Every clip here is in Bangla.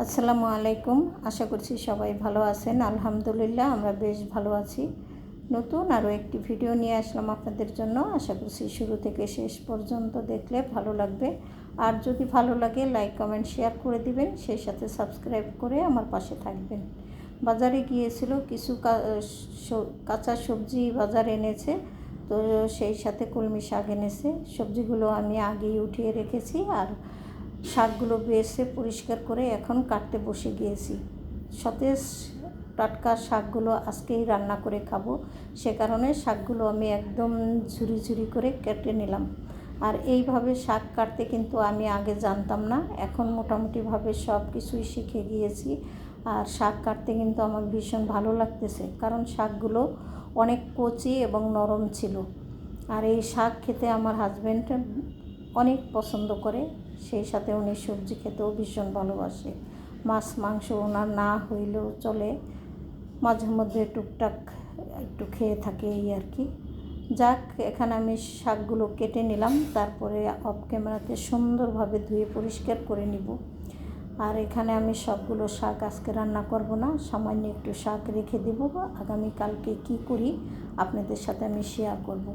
আসসালামু আলাইকুম। আশা করছি সবাই ভালো আছেন। আলহামদুলিল্লাহ, আমরা বেশ ভালো আছি। নতুন আরও একটি ভিডিও নিয়ে আসলাম আপনাদের জন্য। আশা করছি শুরু থেকে শেষ পর্যন্ত দেখলে ভালো লাগবে। আর যদি ভালো লাগে, লাইক, কমেন্ট, শেয়ার করে দিবেন। সেই সাথে সাবস্ক্রাইব করে আমার পাশে থাকবেন। বাজারে গিয়েছিল কিছু কাঁচা সবজি বাজার এনেছে। তো সেই সাথে কলমি শাক এনেছে। সবজিগুলো আমি আগেই উঠিয়ে রেখেছি। আর শাকগুলো বেছে পরিষ্কার করে এখন কাটতে বসে গিয়েছি। সতেজ টাটকা শাকগুলো আজকেই রান্না করে খাব। সে কারণে শাকগুলো আমি একদম ঝুরি ঝুরি করে কেটে নিলাম। আর এইভাবে শাক কাটতে কিন্তু আমি আগে জানতাম না। এখন মোটামুটিভাবে সব কিছুই শিখে গিয়েছি। আর শাক কাটতে কিন্তু আমার ভীষণ ভালো লাগতেছে। কারণ শাকগুলো অনেক কচি এবং নরম ছিল। আর এই শাক খেতে আমার হাজব্যান্ড অনেক পছন্দ করে। সেই সাথে উনি সবজি খেতেও ভীষণ ভালোবাসে। মাছ, মাংস ওনার না হইলেও চলে। মাঝে মধ্যে টুকটাক একটু খেয়ে থাকে এই আর কি। যাক, এখানে আমি শাকগুলো কেটে নিলাম। তারপরে অফ ক্যামেরাতে সুন্দরভাবে ধুয়ে পরিষ্কার করে নিব। আর এখানে আমি সবগুলো শাক আজকে রান্না করব না। সামান্য একটু শাক রেখে দেবো। আগামীকালকে কি করি আপনাদের সাথে আমি শেয়ার করব।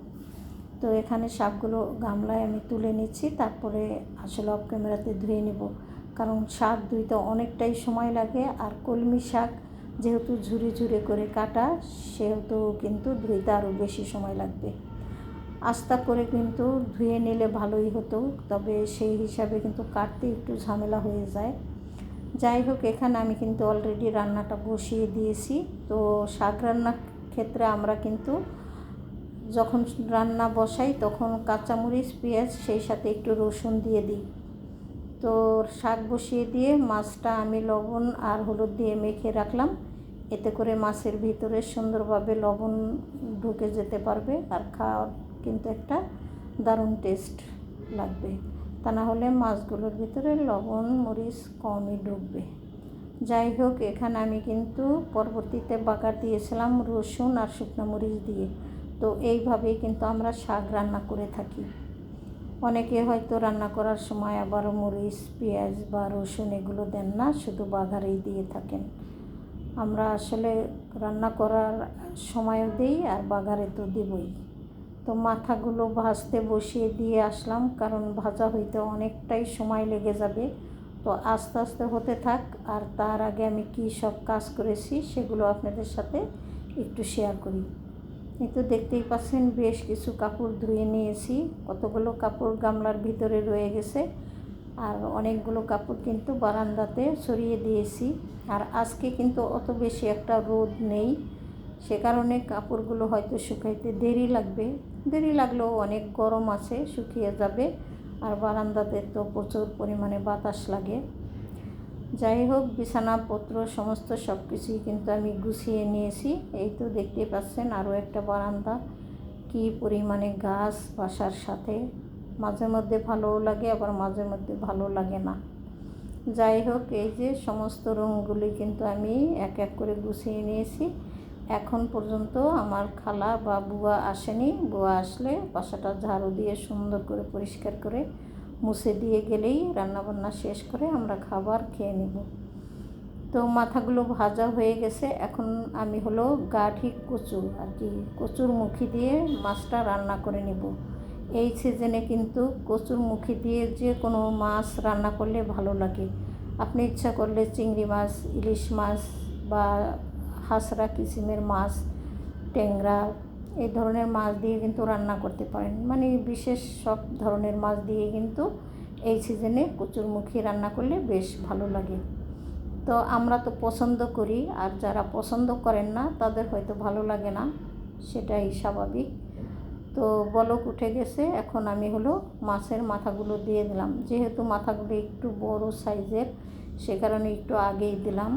তো এখানে শাকগুলো গামলায় আমি তুলে নিচ্ছি, তারপরে আসলে অফ ক্যামেরাতে ধুয়ে নেব। কারণ শাক ধুইতে অনেকটাই সময় লাগে, আর কলমি শাক যেহেতু ঝুড়ি ঝুড়ে করে কাটা, সেহেতু কিন্তু ধুইতে আরও বেশি সময় লাগবে। আস্তা করে কিন্তু ধুয়ে নিলে ভালোই হতো, তবে সেই হিসাবে কিন্তু কাটতে একটু ঝামেলা হয়ে যায়। যাই হোক, এখানে আমি কিন্তু অলরেডি রান্নাটা বসিয়ে দিয়েছি। তো শাক রান্নার ক্ষেত্রে আমরা কিন্তু যখন রান্না বসাই তখন কাঁচামরিচ, পেঁয়াজ, সেই সাথে একটু রসুন দিয়ে দিই। তো শাক বসিয়ে দিয়ে মাছটা আমি লবণ আর হলুদ দিয়ে মেখে রাখলাম। এতে করে মাছের ভিতরে সুন্দরভাবে লবণ ঢুকে যেতে পারবে আর খাওয়ার কিন্তু একটা দারুণ টেস্ট লাগবে। তা না হলে মাছগুলোর ভিতরে লবণ, মরিচ কমই ঢুকবে। যাই হোক, এখানে আমি কিন্তু পরবর্তীতে বাগার দিয়েছিলাম রসুন আর শুকনো মরিচ দিয়ে। তো এইভাবেই কিন্তু আমরা শাক রান্না করে থাকি। অনেকে হয়তো রান্না করার সময় আবার মরিচ, পেঁয়াজ বা রসুন এগুলো দেন না, শুধু বাঘারেই দিয়ে থাকেন। আমরা আসলে রান্না করার সময়ও দিই আর বাঘারে তো দেবই। তো মাথাগুলো ভাজতে বসিয়ে দিয়ে আসলাম, কারণ ভাজা হইতে অনেকটাই সময় লেগে যাবে। তো আস্তে আস্তে হতে থাক, আর তার আগে আমি কী সব কাজ করেছি সেগুলো আপনাদের সাথে একটু শেয়ার করি। এই তো দেখতেই পাচ্ছেন বেশ কিছু কাপড় ধুয়ে নিয়েছি। কতগুলো কাপড় গামলার ভিতরে রয়ে গেছে আর অনেকগুলো কাপড় কিন্তু বারান্দাতে সরিয়ে দিয়েছি। আর আজকে কিন্তু অত বেশি একটা রোদ নেই। সে কারণে কাপড়গুলো হয়তো শুকাইতে দেরি লাগবে। দেরি লাগলেও অনেক গরম আছে, শুকিয়ে যাবে। আর বারান্দাতে তো প্রচুর পরিমাণে বাতাস লাগে। যাই হোক বিছানাপত্র সমস্ত সব কিছুই কিন্তু আমি গুছিয়ে নিয়েছি। এই তো দেখতে পাচ্ছেন আরও একটা বারান্দা। কি পরিমাণে গাছ বাসার সাথে। মাঝে মধ্যে ভালোও লাগে, আবার মাঝে মধ্যে ভালো লাগে না। যাই হোক, এই যে সমস্ত রুমগুলি কিন্তু আমি এক এক করে গুছিয়ে নিয়েছি। এখন পর্যন্ত আমার খালা বা বুয়া আসেনি। বুয়া আসলে বাসাটা ঝাড়ু দিয়ে সুন্দর করে পরিষ্কার করে মুছে দিয়ে গেলেই রান্নাবান্না শেষ করে আমরা খাবার খেয়ে নেব। তো মাথাগুলো ভাজা হয়ে গেছে। এখন আমি হলো গাঠি কচু আর কি, কচুর মুখি দিয়ে মাছটা রান্না করে নেব। এই সিজনে কিন্তু কচুর মুখি দিয়ে যে কোনো মাছ রান্না করলে ভালো লাগে। আপনি ইচ্ছা করলে চিংড়ি মাছ, ইলিশ মাছ বা হাঁসরা, কিসিমের মাছ, ট্যাংরা এই ধরনের মাছ দিয়ে কিন্তু রান্না করতে পারেন। মানে বিশেষ সব ধরনের মাছ দিয়ে কিন্তু এই সিজনে কচুরমুখী রান্না করলে বেশ ভালো লাগে। তো আমরা তো পছন্দ করি, আর যারা পছন্দ করেন না, তাদের হয়তো ভালো লাগে না, সেটাই স্বাভাবিক। তো বলক উঠে গেছে, এখন আমি হলো মাছের মাথাগুলো দিয়ে দিলাম। যেহেতু মাথাগুলো একটু বড় সাইজের, সে কারণে একটু আগেই দিলাম,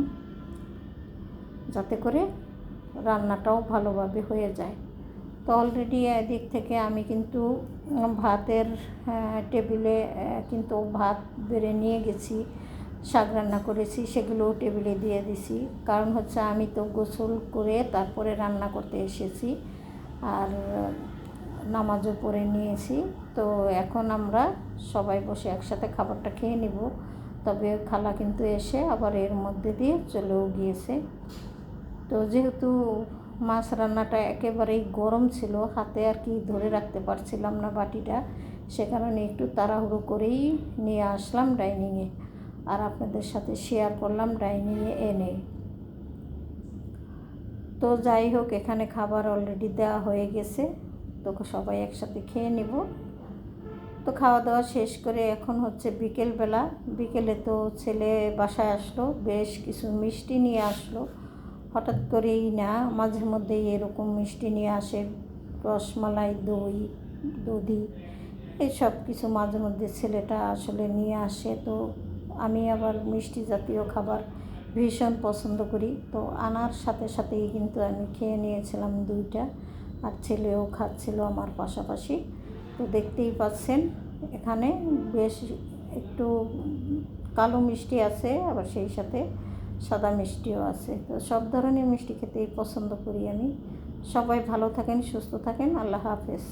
যাতে করে রান্নাটাও ভালোভাবে হয়ে যায়। তো অলরেডি এদিক থেকে আমি কিন্তু ভাতের টেবিলে কিন্তু ভাত বেড়ে নিয়ে গেছি, শাক রান্না করেছি, সেগুলো টেবিলে দিয়ে দিছি। কারণ হচ্ছে আমি তো গোসল করে তারপরে রান্না করতে এসেছি, আর নামাজও পড়ে নিয়েছি। তো এখন আমরা সবাই বসে একসাথে খাবারটা খেয়ে নিব। তবে খালা কিন্তু এসে আবার এর মধ্যে দিয়ে চলেও গিয়েছে। তো যেহেতু মাছ রান্নাটা একেবারেই গরম ছিল, হাতে আর কি ধরে রাখতে পারছিলাম না বাটিটা। সে কারণে একটু তাড়াহুড়ো করেই নিয়ে আসলাম ডাইনিংয়ে আর আপনাদের সাথে শেয়ার করলাম ডাইনিংয়ে এনে। তো যাই হোক, এখানে খাবার অলরেডি দেওয়া হয়ে গেছে। তো সবাই একসাথে খেয়ে নেব। তো খাওয়া দাওয়া শেষ করে এখন হচ্ছে বিকেলবেলা। বিকেলে তো ছেলে বাসায় আসলো, বেশ কিছু মিষ্টি নিয়ে আসলো। হঠাৎ করেই না, মাঝে মধ্যেই এরকম মিষ্টি নিয়ে আসে, রসমালাই, দই, দধি এইসব কিছু মাঝে মধ্যে ছেলেটা আসলে নিয়ে আসে। তো আমি আবার মিষ্টি জাতীয় খাবার ভীষণ পছন্দ করি। তো আনার সাথে সাথেই কিন্তু আমি খেয়ে নিয়েছিলাম দুইটা আর ছেলেও খাচ্ছিল আমার পাশাপাশি। তো দেখতেই পাচ্ছেন, এখানে বেশ একটু কালো মিষ্টি আছে, আবার সেই সাথে সাদা মিষ্টিও আছে। তো সব ধরনের মিষ্টি খেতেই পছন্দ করি আমি। সবাই ভালো থাকেন, সুস্থ থাকেন। আল্লাহ হাফেজ।